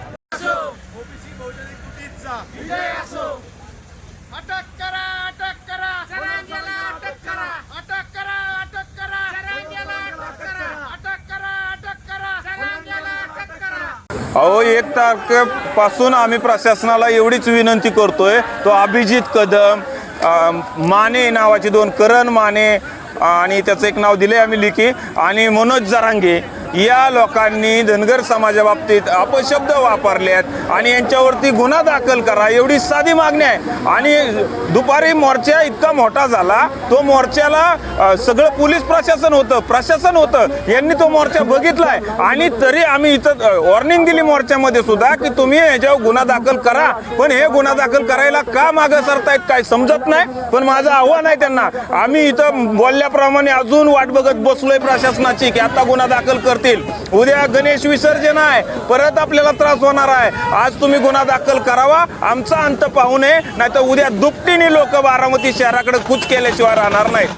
OBC बहुजन कृतीचा विजय असो अटक करा अटक करा जरांगेला अटक करा अटक करा अटक करा जरांगेला अटक करा अटक करा अटक करा जरांगेला अटक करा अहो एक तारखेपासून आम्ही प्रशासनाला एवढीच विनंती करतोय. तो अभिजित कदम माने नावाचे दोन करण माने आणि त्याचं एक नाव दिले आम्ही लिखी. आणि मनोज जरांगे या लोकांनी धनगर समाजाबाबतीत अपशब्द वापरलेत आणि यांच्यावरती गुन्हा दाखल करा एवढी साधी मागणी आहे. आणि दुपारी मोर्चा इतका मोठा झाला तो मोर्चाला सगळं पोलीस प्रशासन होतं प्रशासन होतं. यांनी तो मोर्चा बघितलाय. आणि तरी आम्ही इथं वॉर्निंग दिली मोर्चामध्ये सुद्धा की तुम्ही याच्यावर गुन्हा दाखल करा. पण हे गुन्हा दाखल करायला का मागं सरतायत काय समजत नाही. पण माझं आव्हान आहे त्यांना. आम्ही इथं बोलल्याप्रमाणे अजून वाट बघत बसलोय प्रशासनाची की आता गुन्हा दाखल करतील उद्या गणेश विसर्जन आहे. परत आपल्याला त्रास होणार आहे. आज तुम्ही गुन्हा दाखल करावा. आमचा अंत पाहू नये. नाहीतर उद्या दुपटीने लोक बारामती शहराकडे कूच केल्याशिवाय राहणार नाहीत.